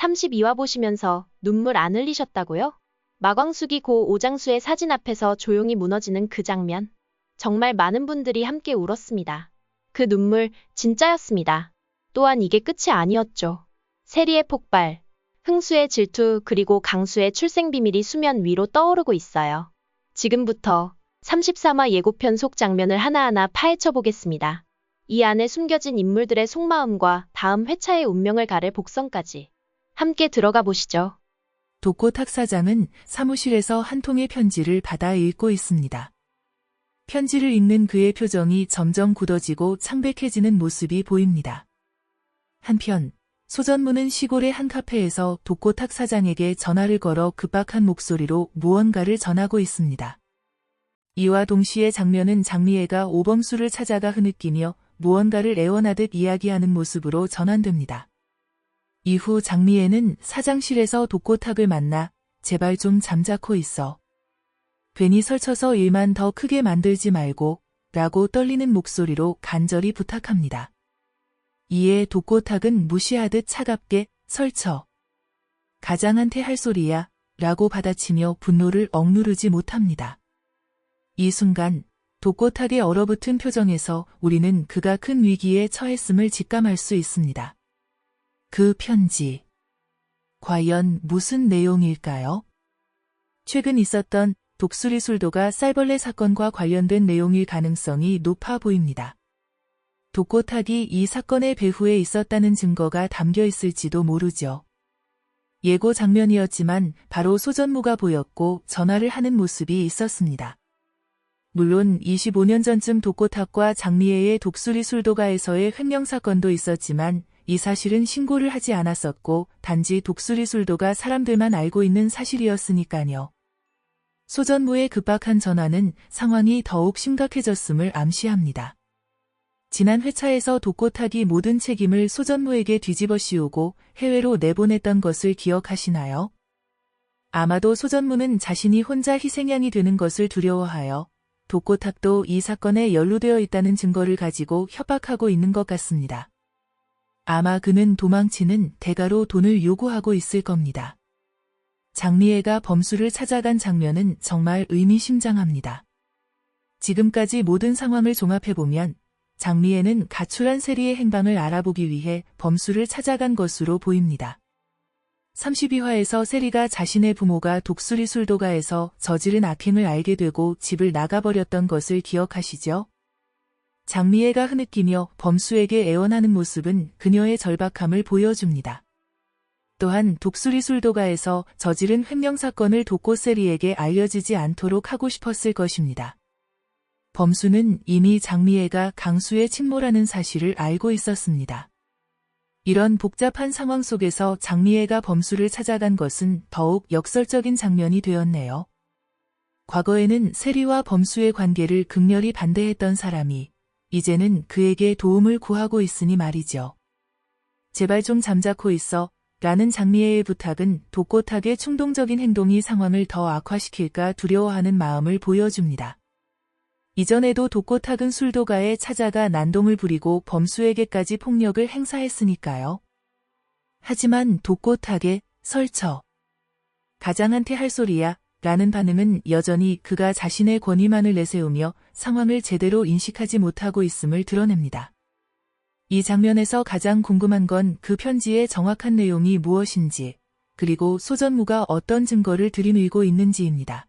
32화 보시면서 눈물 안 흘리셨다고요? 마광숙이 고 오장수의 사진 앞에서 조용히 무너지는 그 장면. 정말 많은 분들이 함께 울었습니다. 그 눈물 진짜였습니다. 또한 이게 끝이 아니었죠. 세리의 폭발, 흥수의 질투 그리고 강수의 출생 비밀이 수면 위로 떠오르고 있어요. 지금부터 33화 예고편 속 장면을 하나하나 파헤쳐 보겠습니다. 이 안에 숨겨진 인물들의 속마음과 다음 회차의 운명을 가를 복선까지 함께 들어가 보시죠. 독고 탁사장은 사무실에서 한 통의 편지를 받아 읽고 있습니다. 편지를 읽는 그의 표정이 점점 굳어지고 창백해지는 모습이 보입니다. 한편 소전무는 시골의 한 카페에서 독고탁 사장에게 전화를 걸어 급박한 목소리로 무언가를 전하고 있습니다. 이와 동시에 장면은 장미애가 오범수를 찾아가 흐느끼며 무언가를 애원하듯 이야기하는 모습으로 전환됩니다. 이후 장미애는 사장실에서 독고탁을 만나 제발 좀 잠자코 있어. 괜히 설쳐서 일만 더 크게 만들지 말고 라고 떨리는 목소리로 간절히 부탁합니다. 이에 독고탁은 무시하듯 차갑게 설쳐. 가장한테 할 소리야 라고 받아치며 분노를 억누르지 못합니다. 이 순간 독고탁의 얼어붙은 표정에서 우리는 그가 큰 위기에 처했음을 직감할 수 있습니다. 그 편지. 과연 무슨 내용일까요? 최근 있었던 독수리 술도가 쌀벌레 사건과 관련된 내용일 가능성이 높아 보입니다. 독고탁이 이 사건의 배후에 있었다는 증거가 담겨 있을지도 모르죠. 예고 장면이었지만 바로 소전무가 보였고 전화를 하는 모습이 있었습니다. 물론 25년 전쯤 독고탁과 장미애의 독수리 술도가에서의 횡령 사건도 있었지만 이 사실은 신고를 하지 않았었고 단지 독수리 술도가 사람들만 알고 있는 사실이었으니까요. 소전무의 급박한 전화는 상황이 더욱 심각해졌음을 암시합니다. 지난 회차에서 독고탁이 모든 책임을 소전무에게 뒤집어 씌우고 해외로 내보냈던 것을 기억하시나요? 아마도 소전무는 자신이 혼자 희생양이 되는 것을 두려워하여 독고탁도 이 사건에 연루되어 있다는 증거를 가지고 협박하고 있는 것 같습니다. 아마 그는 도망치는 대가로 돈을 요구하고 있을 겁니다. 장미애가 범수를 찾아간 장면은 정말 의미심장합니다. 지금까지 모든 상황을 종합해보면 장미애는 가출한 세리의 행방을 알아보기 위해 범수를 찾아간 것으로 보입니다. 32화에서 세리가 자신의 부모가 독수리 술도가에서 저지른 악행을 알게 되고 집을 나가버렸던 것을 기억하시죠? 장미애가 흐느끼며 범수에게 애원하는 모습은 그녀의 절박함을 보여줍니다. 또한 독수리 술도가에서 저지른 횡령 사건을 독고세리에게 알려지지 않도록 하고 싶었을 것입니다. 범수는 이미 장미애가 강수에 침몰하는 사실을 알고 있었습니다. 이런 복잡한 상황 속에서 장미애가 범수를 찾아간 것은 더욱 역설적인 장면이 되었네요. 과거에는 세리와 범수의 관계를 극렬히 반대했던 사람이 이제는 그에게 도움을 구하고 있으니 말이죠. 제발 좀 잠자코 있어 라는 장미애의 부탁은 독고탁의 충동적인 행동이 상황을 더 악화시킬까 두려워하는 마음을 보여줍니다. 이전에도 독고탁은 술도가에 찾아가 난동을 부리고 범수에게까지 폭력을 행사했으니까요. 하지만 독고탁의 설쳐. 가장한테 할 소리야 라는 반응은 여전히 그가 자신의 권위만을 내세우며 상황을 제대로 인식하지 못하고 있음을 드러냅니다. 이 장면에서 가장 궁금한 건 그 편지의 정확한 내용이 무엇인지, 그리고 소전무가 어떤 증거를 들이밀고 있는지입니다.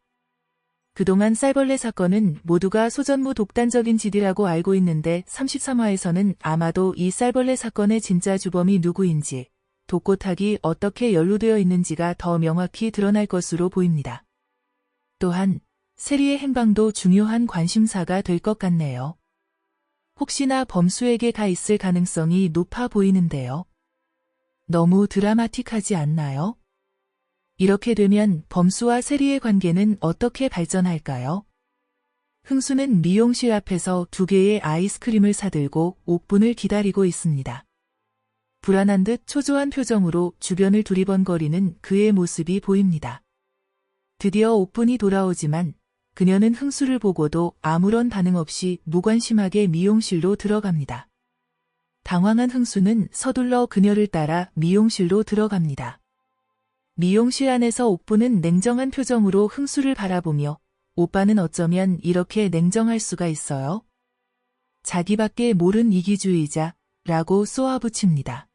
그동안 쌀벌레 사건은 모두가 소전무 독단적인 짓이라고 알고 있는데 33화에서는 아마도 이 쌀벌레 사건의 진짜 주범이 누구인지, 독고탁이 어떻게 연루되어 있는지가 더 명확히 드러날 것으로 보입니다. 또한 세리의 행방도 중요한 관심사가 될 것 같네요. 혹시나 범수에게 가 있을 가능성이 높아 보이는데요. 너무 드라마틱하지 않나요? 이렇게 되면 범수와 세리의 관계는 어떻게 발전할까요? 흥수는 미용실 앞에서 두 개의 아이스크림을 사들고 옥분을 기다리고 있습니다. 불안한 듯 초조한 표정으로 주변을 두리번거리는 그의 모습이 보입니다. 드디어 옥분이 돌아오지만 그녀는 흥수를 보고도 아무런 반응 없이 무관심하게 미용실로 들어갑니다. 당황한 흥수는 서둘러 그녀를 따라 미용실로 들어갑니다. 미용실 안에서 옥부는 냉정한 표정으로 흥수를 바라보며 오빠는 어쩌면 이렇게 냉정할 수가 있어요? 자기밖에 모른 이기주의자 라고 쏘아붙입니다.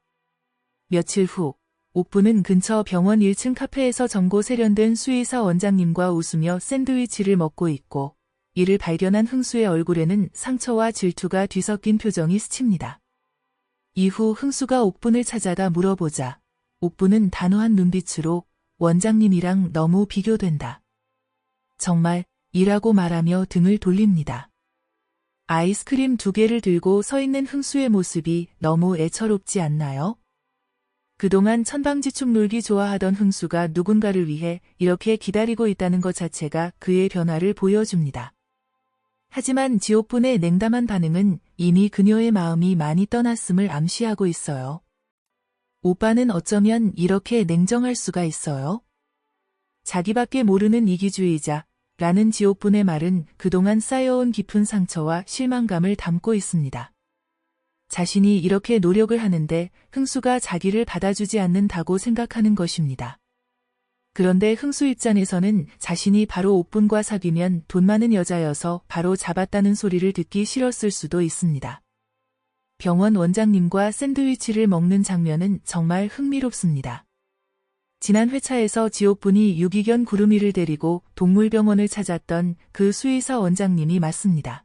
며칠 후 옥부는 근처 병원 1층 카페에서 전고 세련된 수의사 원장님과 웃으며 샌드위치를 먹고 있고 이를 발견한 흥수의 얼굴에는 상처와 질투가 뒤섞인 표정이 스칩니다. 이후 흥수가 옥분을 찾아가 물어보자 옥분은 단호한 눈빛으로 원장님이랑 너무 비교된다. 정말 이라고 말하며 등을 돌립니다. 아이스크림 두 개를 들고 서 있는 흥수의 모습이 너무 애처롭지 않나요? 그동안 천방지축 놀기 좋아하던 흥수가 누군가를 위해 이렇게 기다리고 있다는 것 자체가 그의 변화를 보여줍니다. 하지만 지옥분의 냉담한 반응은 이미 그녀의 마음이 많이 떠났음을 암시하고 있어요. 오빠는 어쩌면 이렇게 냉정할 수가 있어요? 자기밖에 모르는 이기주의자, 라는 지옥분의 말은 그동안 쌓여온 깊은 상처와 실망감을 담고 있습니다. 자신이 이렇게 노력을 하는데 흥수가 자기를 받아주지 않는다고 생각하는 것입니다. 그런데 흥수 입장에서는 자신이 바로 옥분과 사귀면 돈 많은 여자여서 바로 잡았다는 소리를 듣기 싫었을 수도 있습니다. 병원 원장님과 샌드위치를 먹는 장면은 정말 흥미롭습니다. 지난 회차에서 지옥분이 유기견 구름이를 데리고 동물병원을 찾았던 그 수의사 원장님이 맞습니다.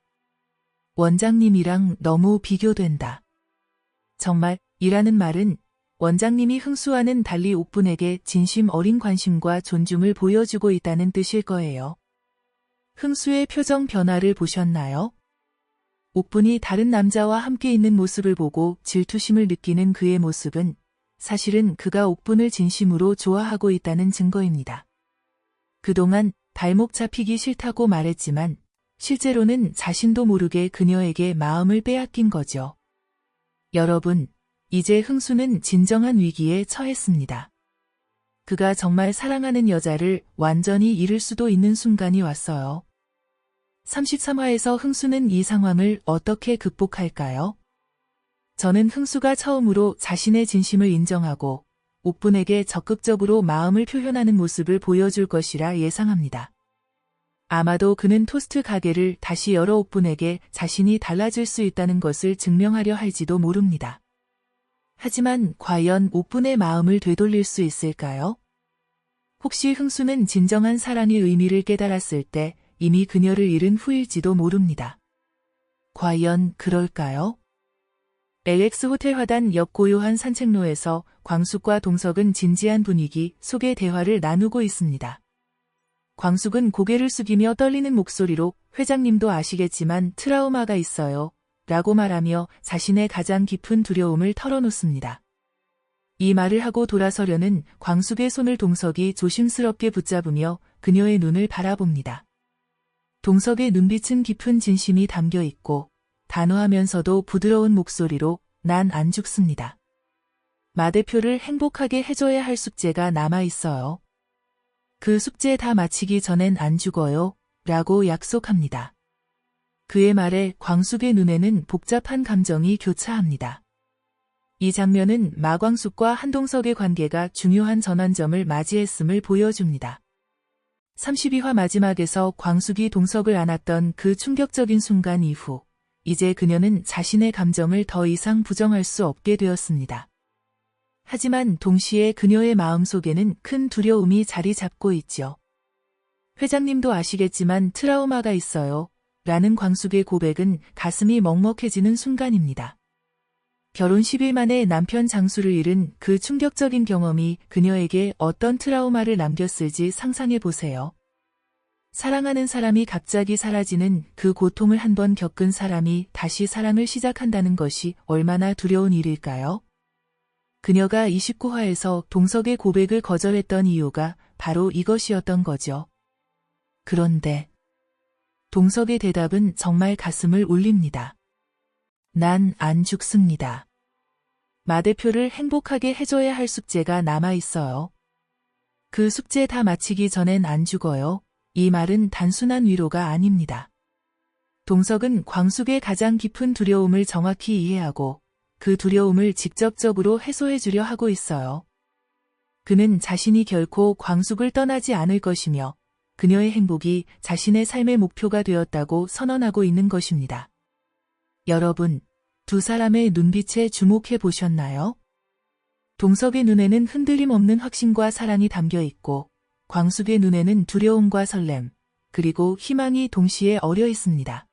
원장님이랑 너무 비교된다. 정말 이라는 말은 원장님이 흥수와는 달리 옥분에게 진심 어린 관심과 존중을 보여주고 있다는 뜻일 거예요. 흥수의 표정 변화를 보셨나요? 옥분이 다른 남자와 함께 있는 모습을 보고 질투심을 느끼는 그의 모습은 사실은 그가 옥분을 진심으로 좋아하고 있다는 증거입니다. 그동안 발목 잡히기 싫다고 말했지만 실제로는 자신도 모르게 그녀에게 마음을 빼앗긴 거죠. 여러분, 이제 흥수는 진정한 위기에 처했습니다. 그가 정말 사랑하는 여자를 완전히 잃을 수도 있는 순간이 왔어요. 33화에서 흥수는 이 상황을 어떻게 극복할까요? 저는 흥수가 처음으로 자신의 진심을 인정하고 옥분에게 적극적으로 마음을 표현하는 모습을 보여줄 것이라 예상합니다. 아마도 그는 토스트 가게를 다시 열어 옥분에게 자신이 달라질 수 있다는 것을 증명하려 할지도 모릅니다. 하지만 과연 옥분의 마음을 되돌릴 수 있을까요? 혹시 흥수는 진정한 사랑의 의미를 깨달았을 때 이미 그녀를 잃은 후일지도 모릅니다. 과연 그럴까요? LX 호텔 화단 옆 고요한 산책로에서 광숙과 동석은 진지한 분위기 속의 대화를 나누고 있습니다. 광숙은 고개를 숙이며 떨리는 목소리로 회장님도 아시겠지만 트라우마가 있어요. 라고 말하며 자신의 가장 깊은 두려움을 털어놓습니다. 이 말을 하고 돌아서려는 광숙의 손을 동석이 조심스럽게 붙잡으며 그녀의 눈을 바라봅니다. 동석의 눈빛은 깊은 진심이 담겨 있고 단호하면서도 부드러운 목소리로 난 안 죽습니다. 마 대표를 행복하게 해줘야 할 숙제가 남아 있어요. 그 숙제 다 마치기 전엔 안 죽어요. 라고 약속합니다. 그의 말에 광숙의 눈에는 복잡한 감정이 교차합니다. 이 장면은 마광숙과 한동석의 관계가 중요한 전환점을 맞이했음을 보여줍니다. 32화 마지막에서 광숙이 동석을 안았던 그 충격적인 순간 이후 이제 그녀는 자신의 감정을 더 이상 부정할 수 없게 되었습니다. 하지만 동시에 그녀의 마음속에는 큰 두려움이 자리 잡고 있죠. 회장님도 아시겠지만 트라우마가 있어요. 라는 광숙의 고백은 가슴이 먹먹해지는 순간입니다. 결혼 10일 만에 남편 장수를 잃은 그 충격적인 경험이 그녀에게 어떤 트라우마를 남겼을지 상상해 보세요. 사랑하는 사람이 갑자기 사라지는 그 고통을 한번 겪은 사람이 다시 사랑을 시작한다는 것이 얼마나 두려운 일일까요? 그녀가 29화에서 동석의 고백을 거절했던 이유가 바로 이것이었던 거죠. 그런데 동석의 대답은 정말 가슴을 울립니다. 난 안 죽습니다. 마 대표를 행복하게 해줘야 할 숙제가 남아 있어요. 그 숙제 다 마치기 전엔 안 죽어요. 이 말은 단순한 위로가 아닙니다. 동석은 광숙의 가장 깊은 두려움을 정확히 이해하고 그 두려움을 직접적으로 해소해 주려 하고 있어요. 그는 자신이 결코 광숙을 떠나지 않을 것이며 그녀의 행복이 자신의 삶의 목표가 되었다고 선언하고 있는 것입니다. 여러분, 두 사람의 눈빛에 주목해 보셨나요? 동석의 눈에는 흔들림 없는 확신과 사랑이 담겨 있고 광숙의 눈에는 두려움과 설렘, 그리고 희망이 동시에 어려 있습니다.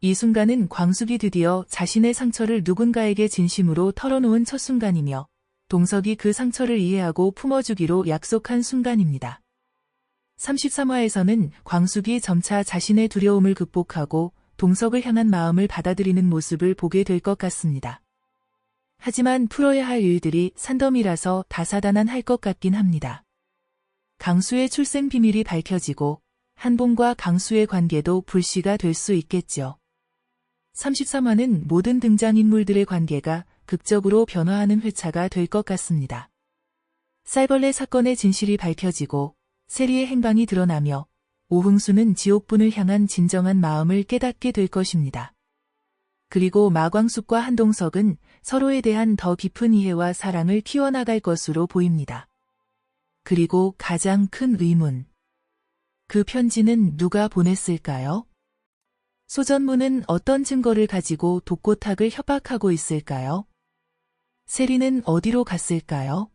이 순간은 광숙이 드디어 자신의 상처를 누군가에게 진심으로 털어놓은 첫 순간이며 동석이 그 상처를 이해하고 품어주기로 약속한 순간입니다. 33화에서는 광숙이 점차 자신의 두려움을 극복하고 동석을 향한 마음을 받아들이는 모습을 보게 될 것 같습니다. 하지만 풀어야 할 일들이 산더미라서 다사다난 할 것 같긴 합니다. 강수의 출생 비밀이 밝혀지고 한봉과 강수의 관계도 불씨가 될 수 있겠죠. 33화는 모든 등장인물들의 관계가 극적으로 변화하는 회차가 될 것 같습니다. 쌀벌레 사건의 진실이 밝혀지고 세리의 행방이 드러나며 오흥수는 지옥분을 향한 진정한 마음을 깨닫게 될 것입니다. 그리고 마광숙과 한동석은 서로에 대한 더 깊은 이해와 사랑을 키워나갈 것으로 보입니다. 그리고 가장 큰 의문. 그 편지는 누가 보냈을까요? 소전무는 어떤 증거를 가지고 독고탁을 협박하고 있을까요? 세리는 어디로 갔을까요?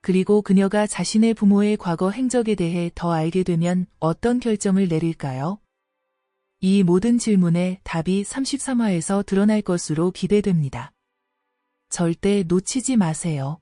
그리고 그녀가 자신의 부모의 과거 행적에 대해 더 알게 되면 어떤 결정을 내릴까요? 이 모든 질문에 답이 33화에서 드러날 것으로 기대됩니다. 절대 놓치지 마세요.